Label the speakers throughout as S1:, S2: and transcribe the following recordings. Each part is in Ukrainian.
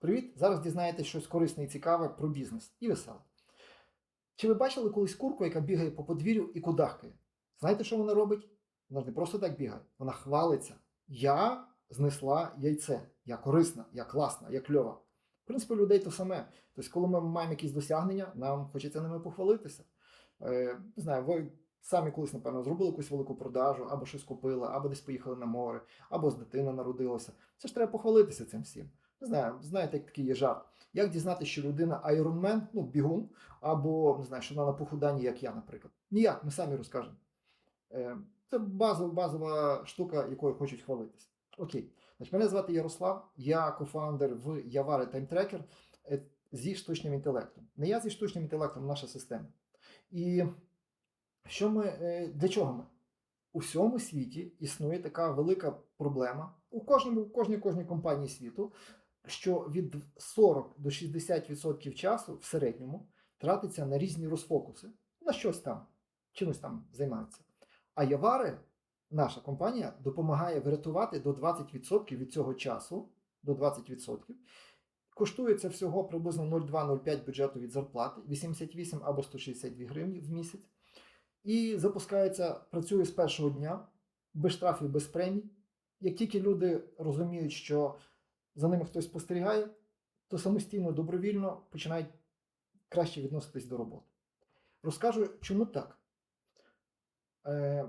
S1: Привіт! Зараз дізнаєтесь щось корисне і цікаве про бізнес і веселе. Чи ви бачили колись курку, яка бігає по подвір'ю і кудахкає? Знаєте, що вона робить? Вона ж не просто так бігає, вона хвалиться. Я знесла яйце, я корисна, я класна, я кльова. В принципі, людей то саме. Тобто, коли ми маємо якісь досягнення, нам хочеться ними похвалитися. Е, не знаю, ви самі колись, напевно, зробили якусь велику продажу, або щось купили, або десь поїхали на море, або з дитина народилася. Це ж треба похвалитися цим всім. Не знаю, знаєте, як такий є жарт. Як дізнатися, що людина айронмен, ну, бігун, або не знаю, що вона на похуданні, як я, наприклад. Ніяк, ми самі розкажемо. Е, Це базова, базова штука, якою хочуть хвалитися. Окей. Значить, мене звати Ярослав, я кофаундер в Явари Таймтрекер зі штучним інтелектом. Не я зі штучним інтелектом, наша система. І що ми, е, для чого ми? У всьому світі існує така велика проблема у кожному, у кожній кожній компанії світу, що від 40 до 60% часу в середньому тратиться на різні розфокуси, на щось там, чимось там займаються. А Явари, наша компанія, допомагає врятувати до 20% від цього часу, до 20%. Коштує це всього приблизно 0,2-0,5 бюджету від зарплати, 88 або 162 гривні в місяць. І запускається, працює з першого дня, без штрафів, без премій. Як тільки люди розуміють, що за ними хтось спостерігає, то самостійно, добровільно починають краще відноситись до роботи. Розкажу, чому так. Е,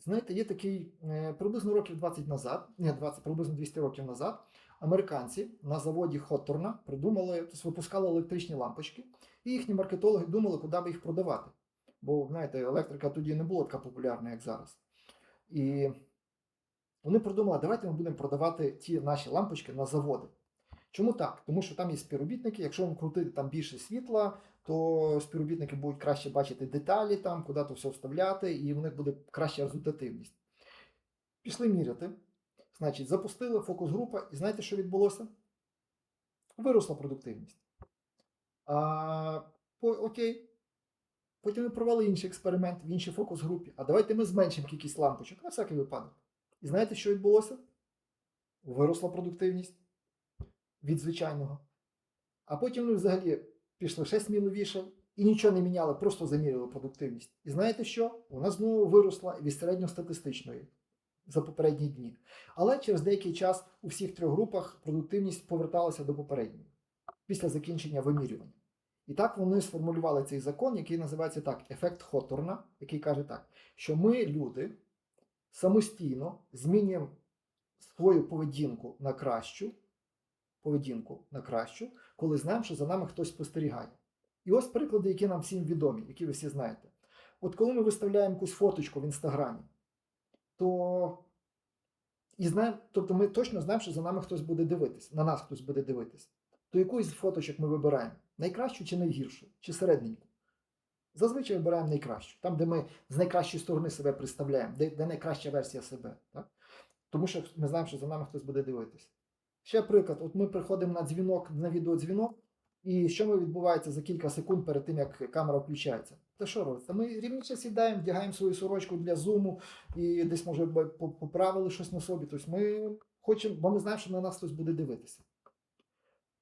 S1: знаєте, є такий е, приблизно років 20 назад, ні, 20, приблизно 200 років назад, американці на заводі Хотторна придумали, тобто випускали електричні лампочки, і їхні маркетологи думали, куди би їх продавати. Бо, знаєте, електрика тоді не була така популярна, як зараз. І вони придумали, давайте ми будемо продавати ті наші лампочки на заводи. Чому так? Тому що там є співробітники, якщо їм крутити там більше світла, то співробітники будуть краще бачити деталі, там, куди то все вставляти, і в них буде краща результативність. Пішли міряти. Значить, запустили фокус-група, і знаєте, що відбулося? Виросла продуктивність. А, по, окей. Потім ми провели інший експеримент в іншій фокус-групі. А давайте ми зменшимо кількість лампочок на всякий випадок. І знаєте, що відбулося? Виросла продуктивність від звичайного. А потім ми взагалі пішли ще сміливіше і нічого не міняли, просто заміряли продуктивність. І знаєте що? Вона знову виросла від середньостатистичної за попередні дні. Але через деякий час у всіх трьох групах продуктивність поверталася до попередньої після закінчення вимірювання. І так вони сформулювали цей закон, який називається так: ефект Хоторна, який каже так, що ми, люди, самостійно змінюємо свою поведінку на кращу, поведінку на кращу, коли знаємо, що за нами хтось спостерігає. І ось приклади, які нам всім відомі, які ви всі знаєте. От коли ми виставляємо якусь фоточку в інстаграмі, то і знаємо, тобто ми точно знаємо, що за нами хтось буде дивитись, на нас хтось буде дивитись. То яку із фоточок ми вибираємо? Найкращу чи найгіршу, чи середненьку? Зазвичай вибираємо найкращу, там, де ми з найкращої сторони себе представляємо, де, де найкраща версія себе. Так? Тому що ми знаємо, що за нами хтось буде дивитись. Ще приклад: от ми приходимо на дзвінок, на відеодзвінок, і що відбувається за кілька секунд перед тим, як камера включається? Та що робиться? Ми рівніше сідаємо, вдягаємо свою сорочку для зуму і десь, може, поправили щось на собі. Тобто ми хочемо, бо ми знаємо, що на нас хтось буде дивитися.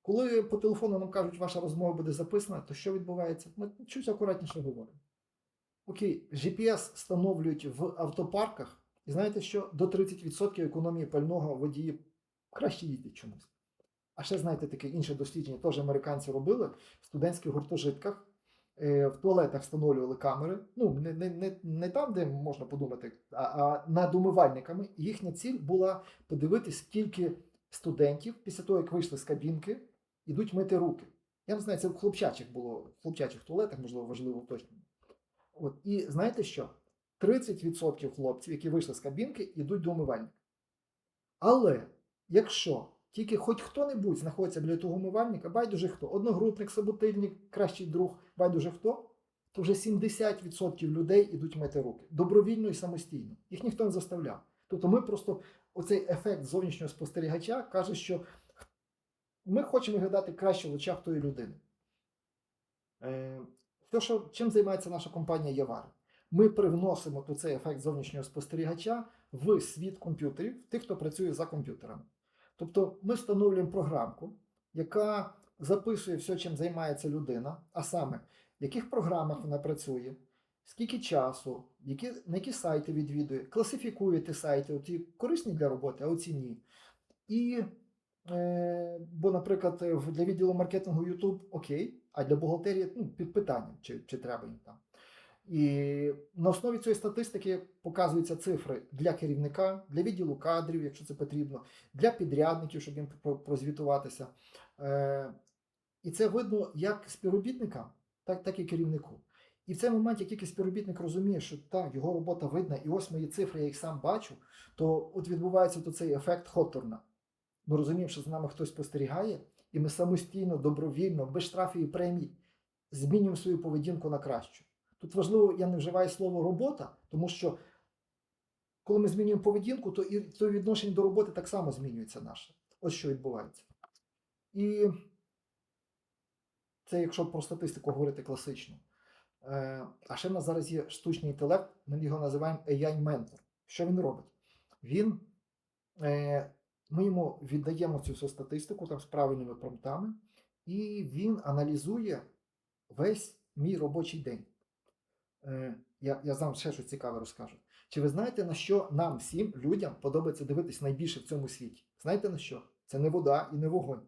S1: Коли по телефону нам кажуть, ваша розмова буде записана, то що відбувається? Ми чуть акуратніше говоримо. Окей, GPS встановлюють в автопарках, і знаєте що? До 30% економії пального водії краще їздять чомусь. А ще знаєте таке інше дослідження, теж американці робили в студентських гуртожитках. е, В туалетах встановлювали камери. Ну, не, не, не, не там, де можна подумати, а, а над умивальниками. Їхня ціль була подивитись, скільки студентів після того, як вийшли з кабінки, ідуть мити руки. Я не знаю, це в хлопчачих було, в хлопчачих туалетах, можливо, важливо уточнення. От, і знаєте що? 30% хлопців, які вийшли з кабінки, йдуть до умивальника. Але якщо тільки хоч хто-небудь знаходиться біля того умивальника, байдуже хто, одногрупник, собутильник, кращий друг, байдуже хто, то вже 70% людей йдуть мити руки добровільно і самостійно. Їх ніхто не заставляв. Тобто ми просто оцей ефект зовнішнього спостерігача каже, що ми хочемо виглядати краще в очах тої людини. Е, то, що, чим займається наша компанія Явари? Ми привносимо то цей ефект зовнішнього спостерігача в світ комп'ютерів, тих, хто працює за комп'ютерами. Тобто ми встановлюємо програмку, яка записує все, чим займається людина, а саме, в яких програмах вона працює, скільки часу, які, на які сайти відвідує, класифікує ті сайти, оті корисні для роботи, а оці ні. І, бо, наприклад, для відділу маркетингу YouTube окей, а для бухгалтерії ну, під питанням, чи, чи треба їм там. І на основі цієї статистики показуються цифри для керівника, для відділу кадрів, якщо це потрібно, для підрядників, щоб їм прозвітуватися. Е, і це видно як співробітникам, так, так і керівнику. І в цей момент, як тільки співробітник розуміє, що так, його робота видна, і ось мої цифри, я їх сам бачу, то от відбувається то цей ефект Хоторна. Ми розуміємо, що за нами хтось спостерігає, і ми самостійно, добровільно, без штрафів і премій змінюємо свою поведінку на кращу. Тут важливо, я не вживаю слово робота, тому що коли ми змінюємо поведінку, то і то відношення до роботи так само змінюється наше. Ось що відбувається. І це якщо про статистику говорити класично. Е, А ще в нас зараз є штучний інтелект, ми його називаємо AI-ментор. Що він робить? Він, е, ми йому віддаємо цю всю статистику там з правильними промптами, і він аналізує весь мій робочий день. Е, Я, я вам ще щось цікаве розкажу. Чи ви знаєте, на що нам всім людям подобається дивитись найбільше в цьому світі? Знаєте на що? Це не вода і не вогонь.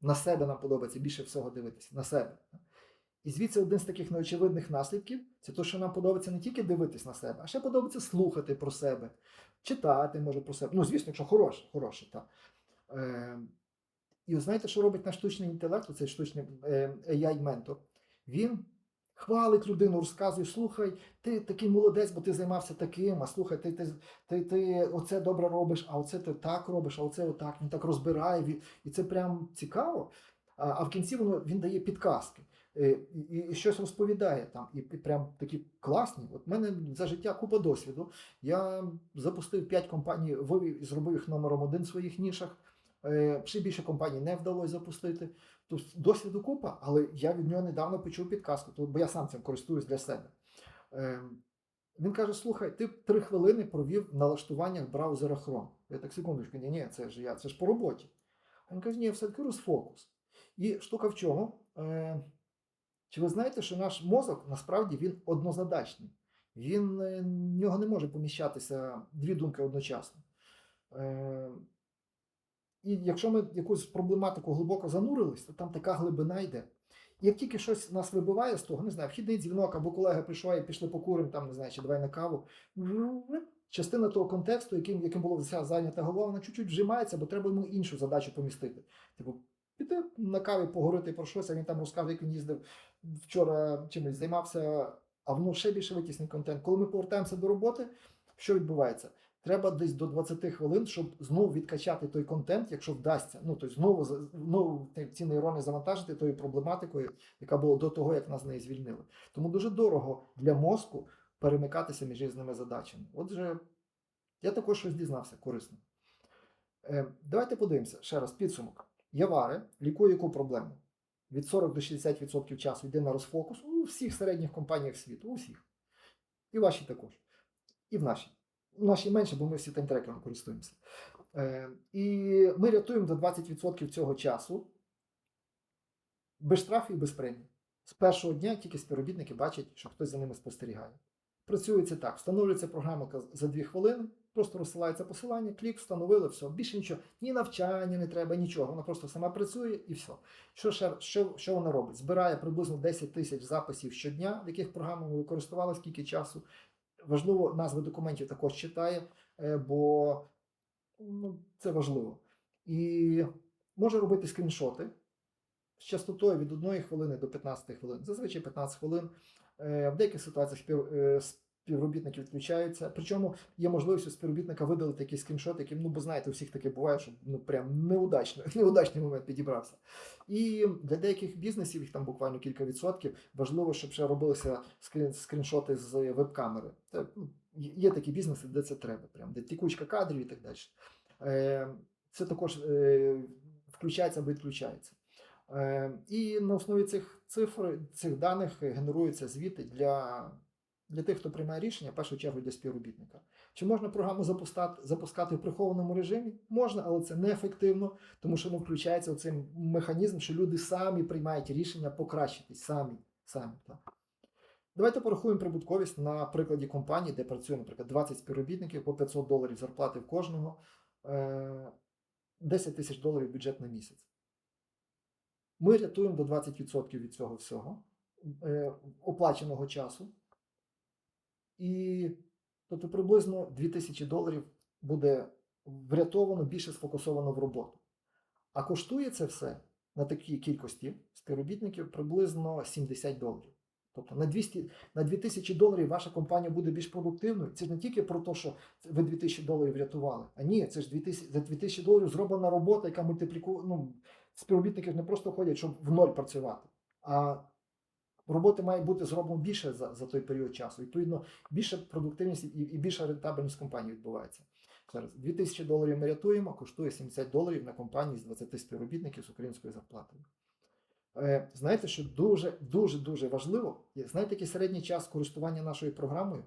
S1: На себе нам подобається більше всього дивитись, на себе. І звідси один з таких неочевидних наслідків це те, що нам подобається не тільки дивитись на себе, а ще подобається слухати про себе, читати може про себе. Ну, звісно, якщо хороше, хороше, так. Е, і знаєте, що робить наш штучний інтелект, цей штучний е, AI-ментор? Він хвалить людину, розказує, слухай, ти такий молодець, бо ти займався таким, а слухай, ти, ти, ти, ти оце добре робиш, а оце ти так робиш, а оце отак. Він так розбирає, і це прям цікаво. А, а в кінці воно, він дає підказки. Е, І, і щось розповідає там, і, і прям такі класні. От в мене за життя купа досвіду. Я запустив 5 компаній, вивів і зробив їх номером один в своїх нішах. Е, Ще більше компаній не вдалося запустити. Тобто досвіду купа, але я від нього недавно почув підказку, бо я сам цим користуюсь для себе. Е, Він каже: слухай, ти три хвилини провів налаштуваннях браузера Chrome. Я так секундочку, ні, ні, це ж я, це ж по роботі. Він каже, ні, все-таки розфокус. І штука в чому? Чи ви знаєте, що наш мозок насправді він однозадачний? Він е, в нього не може поміщатися дві думки одночасно. Е, І якщо ми якусь проблематику глибоко занурились, то там така глибина йде. І як тільки щось нас вибиває з того, не знаю, вхідний дзвінок або колега прийшов і пішли покуримо, там, не знаю, чи давай на каву. Частина того контексту, яким, яким вся зайнята голова, вона чуть-чуть вжимається, бо треба йому іншу задачу помістити. Типу, піти на каві поговорити про щось, а він там розкаже, як він їздив вчора чимось займався, а воно ще більше витісний контент. Коли ми повертаємося до роботи, що відбувається? Треба десь до 20 хвилин, щоб знову відкачати той контент, якщо вдасться. Ну тобто знову знову ці нейрони завантажити тою проблематикою, яка була до того, як нас неї звільнили. Тому дуже дорого для мозку перемикатися між різними задачами. Отже, я також щось дізнався корисно. Е, давайте подивимося ще раз підсумок. Явари лікує яку проблему? Від 40 до 60% часу йде на розфокус у всіх середніх компаніях світу, у всіх. І ваші також. І в нашій. В нашій менше, бо ми всі таймтрекером користуємося. Е, і ми рятуємо до 20% цього часу без штрафів і без премій. З першого дня тільки співробітники бачать, що хтось за ними спостерігає. Працюється так: встановлюється програма за 2 хвилини, просто розсилається посилання, клік, встановили, все. Більше нічого, ні навчання не треба, нічого. Вона просто сама працює і все. Що, ще, що, що вона робить? Збирає приблизно 10 тисяч записів щодня, в яких програма ви використовували скільки часу. Важливо, назви документів також читає, е, бо ну, це важливо. І може робити скріншоти з частотою від 1 хвилини до 15 хвилин. Зазвичай 15 хвилин. Е, В деяких ситуаціях спів- співробітники відключаються. Причому є можливість у співробітника видалити якийсь скріншот, яким, ну, бо знаєте, у всіх таке буває, що ну прям неудачно, неудачний момент підібрався. І для деяких бізнесів, їх там буквально кілька відсотків, важливо, щоб ще робилися скрін, скріншоти з веб-камери. Ну, є такі бізнеси, де це треба, прям, де тікучка кадрів і так далі. Е, Це також е, включається або відключається. Е, І на основі цих цифр, цих даних генеруються звіти для, для тих, хто приймає рішення, в першу чергу для співробітника. Чи можна програму запускати, запускати в прихованому режимі? Можна, але це неефективно, тому що не включається цей механізм, що люди самі приймають рішення покращитись, самі. самі так. Давайте порахуємо прибутковість на прикладі компанії, де працює, наприклад, 20 співробітників по 500 доларів зарплати в кожного, е, 10 тисяч доларів бюджет на місяць. Ми рятуємо до 20% від цього всього е, оплаченого часу. І тобто приблизно 2000 доларів буде врятовано більше сфокусовано в роботу. А коштує це все на такій кількості співробітників приблизно 70 доларів. Тобто на 200, на 2000 доларів ваша компанія буде більш продуктивною. Це ж не тільки про те, що ви 2000 доларів врятували. А ні, це ж 2000, за 2000 доларів зроблена робота, яка мультиплікує. Ну, співробітники ж не просто ходять, щоб в ноль працювати. А роботи має бути зроблено більше за, за той період часу. Відповідно, більша продуктивність і, і більша рентабельність компанії відбувається. Зараз 2000 доларів ми рятуємо, коштує 70 доларів на компанії з 20 співробітників з українською зарплатою. Е, Знаєте, що дуже дуже дуже важливо, знаєте, який середній час користування нашою програмою?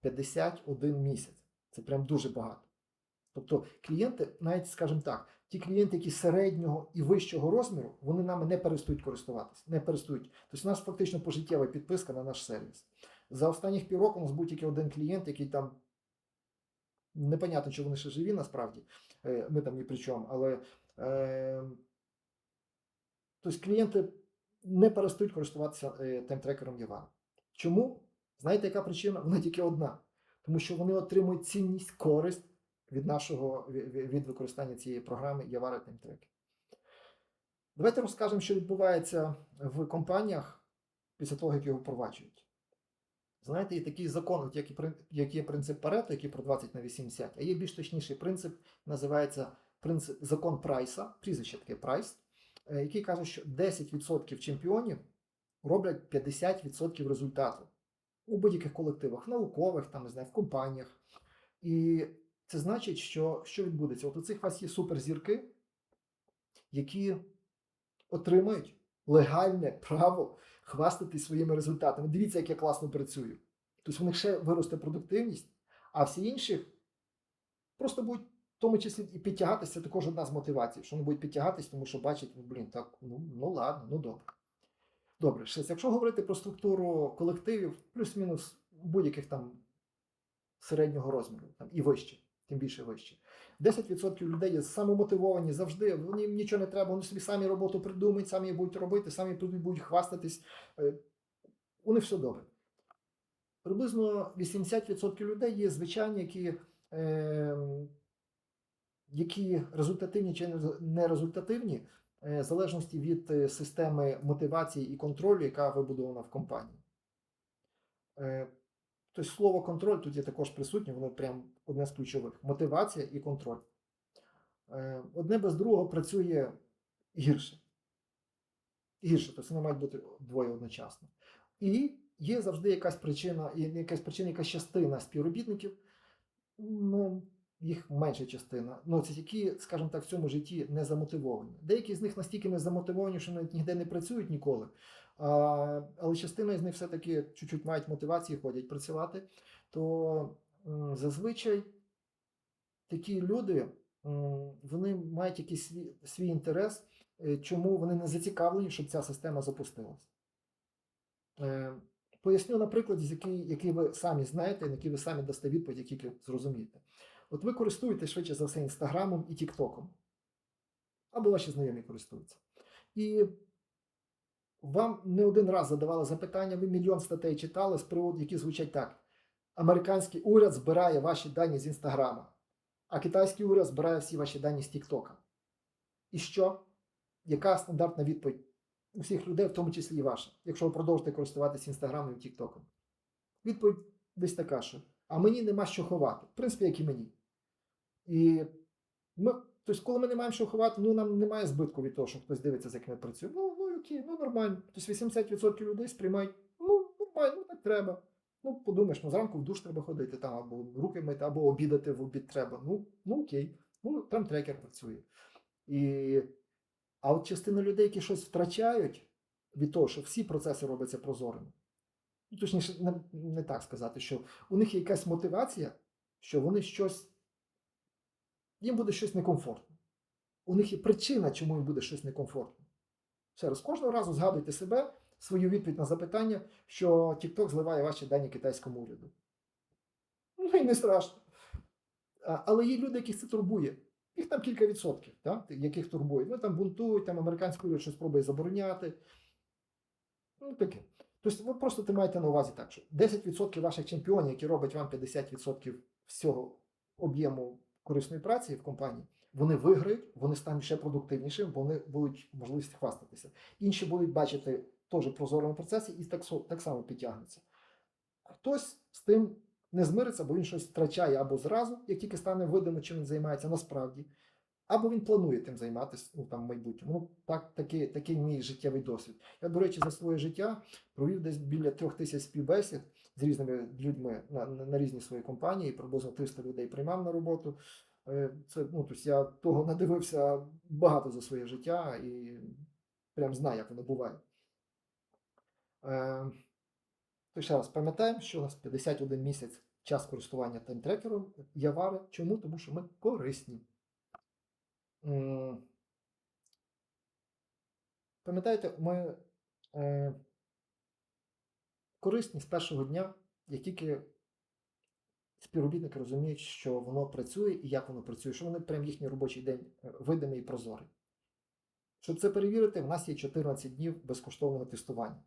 S1: 51 місяць. Це прям дуже багато. Тобто клієнти, навіть скажімо так, ті клієнти, які середнього і вищого розміру, вони нами не перестають користуватися. Не перестають. Тобто у нас фактично пожиттєва підписка на наш сервіс. За останніх півроку у нас тільки один клієнт, який там непонятно, чи вони ще живі насправді. Е, Ми там ні при чому, але е, тобто клієнти не перестають користуватися е, таймтрекером Явара. Чому? Знаєте, яка причина? Вона тільки одна. Тому що вони отримують цінність, користь від нашого від, використання цієї програми Явара Таймтрекер. Давайте розкажемо, що відбувається в компаніях після того, як його впроваджують. Знаєте, є такий закон, як, і, як є принцип Парето, який про 20 на 80, а є більш точніший принцип, називається принцип, закон Прайса, прізвище таке Прайс, е, який каже, що 10% чемпіонів роблять 50% результату у будь-яких колективах, наукових, там, не знаю, в компаніях. І це значить, що що відбудеться? От у цих вас є суперзірки, які отримають легальне право хвастати своїми результатами. Дивіться, як я класно працюю. Тобто в них ще виросте продуктивність, а всі інші просто будуть в тому числі і підтягатися, це також одна з мотивацій, що вони будуть підтягатись, тому що бачать, ну блін, так, ну, ну ладно, ну добре. Добре, ще якщо говорити про структуру колективів, плюс-мінус будь-яких там середнього розміру, там і вище, тим більше вище. 10% людей є самомотивовані завжди, вони їм нічого не треба, вони собі самі роботу придумають, самі будуть робити, самі будуть хвастатись. Е, У них все добре. Приблизно 80% людей є звичайні, які, е, які результативні чи не- не результативні, е, в залежності від е, системи мотивації і контролю, яка вибудована в компанії. Е, Тобто слово контроль тут є також присутнє, воно прям одне з ключових. Мотивація і контроль. Е, Одне без другого працює гірше. Гірше, тобто вони мають бути двоє одночасно. І є завжди якась причина, якась причина, якась частина співробітників, ну, їх менша частина, ну, це які, скажімо так, в цьому житті не замотивовані. Деякі з них настільки не замотивовані, що навіть ніде не працюють ніколи. Але частина з них все-таки чуть-чуть мають мотивації, ходять працювати. То зазвичай такі люди вони мають якийсь свій, свій інтерес, е, чому вони не зацікавлені, щоб ця система запустилась. Е, Поясню на прикладі, який, який ви самі знаєте, на який ви самі дасте відповідь, як тільки зрозумієте. От ви користуєтесь швидше за все Інстаграмом і Тіктоком. Або ваші знайомі користуються. І вам не один раз задавали запитання, ви мільйон статей читали з приводу, які звучать так: американський уряд збирає ваші дані з Інстаграма, а китайський уряд збирає всі ваші дані з Тіктока. І що? Яка стандартна відповідь у всіх людей, в тому числі і ваша, якщо ви продовжите користуватися Інстаграмом і Тіктоком? Відповідь десь така, що а мені нема що ховати. В принципі, як і мені. І ми, тобто, коли ми не маємо що ховати, ну нам немає збитку від того, що хтось дивиться, з яким ми працюємо. Окей, ну нормально. Тобто 80% людей сприймають, ну, нормально, ну так треба. Ну, подумаєш, ну зранку в душ треба ходити, там, або руки мити, або обідати в обід треба. Ну, ну окей. Ну, там трекер працює. І... А от частина людей, які щось втрачають від того, що всі процеси робляться прозорими. Ну, точніше, не, не так сказати, що у них є якась мотивація, що вони щось, їм буде щось некомфортно. У них є причина, чому їм буде щось некомфортно. Ще раз, кожного разу згадуйте себе, свою відповідь на запитання, що TikTok зливає ваші дані китайському уряду. Ну і не страшно. Але є люди, яких це турбує. Їх там кілька відсотків, так, яких турбує. Ну там бунтують, там американський уряд щось пробує забороняти. Ну, таке. Тобто ви просто тримайте на увазі так, що 10% ваших чемпіонів, які роблять вам 50% всього об'єму корисної праці в компанії, вони виграють, вони стануть ще продуктивнішими, вони будуть можливість хвастатися. Інші будуть бачити теж прозорому процесі і так, так само підтягнуться. Хтось з тим не змириться, бо він щось втрачає або зразу, як тільки стане видимо, чим він займається насправді, або він планує тим займатися ну, там, в майбутньому. Ну, так, такий, такий мій життєвий досвід. Я, до речі, за своє життя провів десь біля трьох тисяч співбесід з різними людьми на, на, на різні свої компанії, приблизно 300 людей приймав на роботу. Е, Це, ну, тобто я того надивився багато за своє життя і прям знаю, як воно буває. Е, ще раз пам'ятаємо, що у нас 51 місяць час користування таймтрекером Явари. Чому? Тому що ми корисні. М, Пам'ятаєте, ми е, корисні з першого дня, як тільки співробітники розуміють, що воно працює і як воно працює, що вони прям їхній робочий день е, видимий і прозорий. Щоб це перевірити, в нас є 14 днів безкоштовного тестування.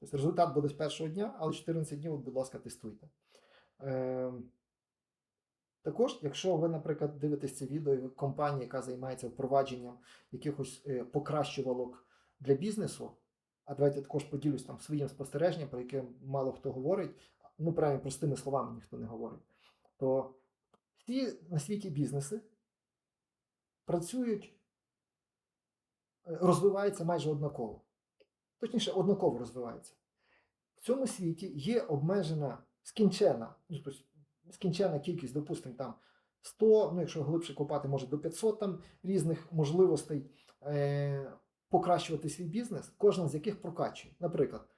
S1: Тобто результат буде з першого дня, але 14 днів, будь ласка, тестуйте. Е, також, якщо ви, наприклад, дивитесь це відео, і ви компанія, яка займається впровадженням якихось е, покращувалок для бізнесу, а давайте також поділюсь там своїм спостереженням, про яке мало хто говорить, ну, правильно, простими словами ніхто не говорить, то всі на світі бізнеси працюють, е, розвиваються майже однаково. Точніше, однаково розвиваються. В цьому світі є обмежена скінчена, ну, тобто скінчена кількість, допустимо, там 100, ну якщо глибше копати, може до 500 там різних можливостей е, покращувати свій бізнес, кожна з яких прокачує. Наприклад,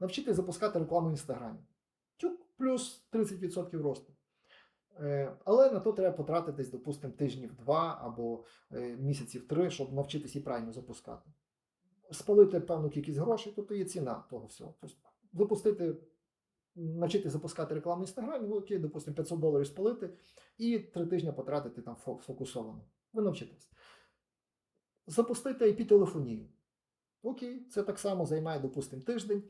S1: навчити запускати рекламу в інстаграмі. Плюс 30% росту. Е, але на то треба потратити десь, допустимо, тижнів два або е, місяців три, щоб навчитися і правильно запускати. Спалити певну кількість грошей, тобто є ціна того всього. Тобто запустити навчити запускати рекламу в інстаграмі, ну окей, допустимо, 500 доларів спалити і три тижні потратити там фо- фокусовано. Ви навчитесь. Запустити IP-телефонію. Окей, це так само займає, допустимо, тиждень,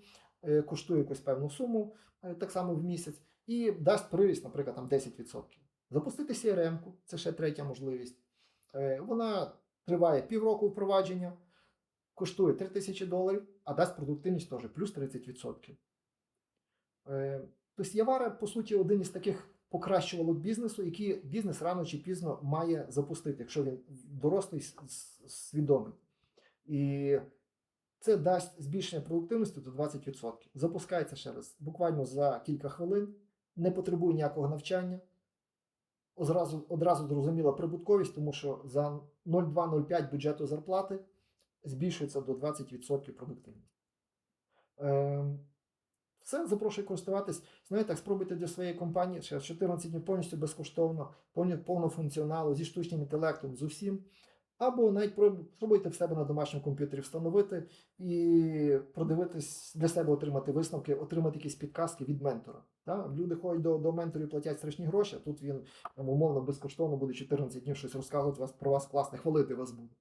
S1: е, коштує якусь певну суму, так само в місяць, і дасть приріст, наприклад, там 10%. Запустити CRM-ку, це ще третя можливість. Е, Вона триває півроку впровадження, коштує 3000 доларів, а дасть продуктивність теж плюс 30%. Е, Тобто Явара, по суті, один із таких покращувалок бізнесу, який бізнес рано чи пізно має запустити, якщо він дорослий, свідомий. І це дасть збільшення продуктивності до 20%. Запускається ще раз буквально за кілька хвилин, не потребує ніякого навчання. Одразу, одразу зрозуміла прибутковість, тому що за 0,2-0,5 бюджету зарплати збільшується до 20% продуктивність. Ем, все, запрошую користуватись. Знаєте, так спробуйте для своєї компанії ще 14 днів повністю безкоштовно, повного функціоналу зі штучним інтелектом, з усім. Або навіть спробуйте в себе на домашньому комп'ютері встановити і продивитись для себе отримати висновки, отримати якісь підказки від ментора. Та? Люди ходять до, до менторів, платять страшні гроші, а тут він там, умовно безкоштовно буде 14 днів щось розказувати вас про вас класне, хвалити вас буде.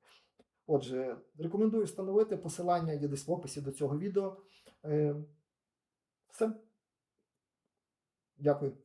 S1: Отже, рекомендую встановити посилання є десь в описі до цього відео. Е, все. Дякую.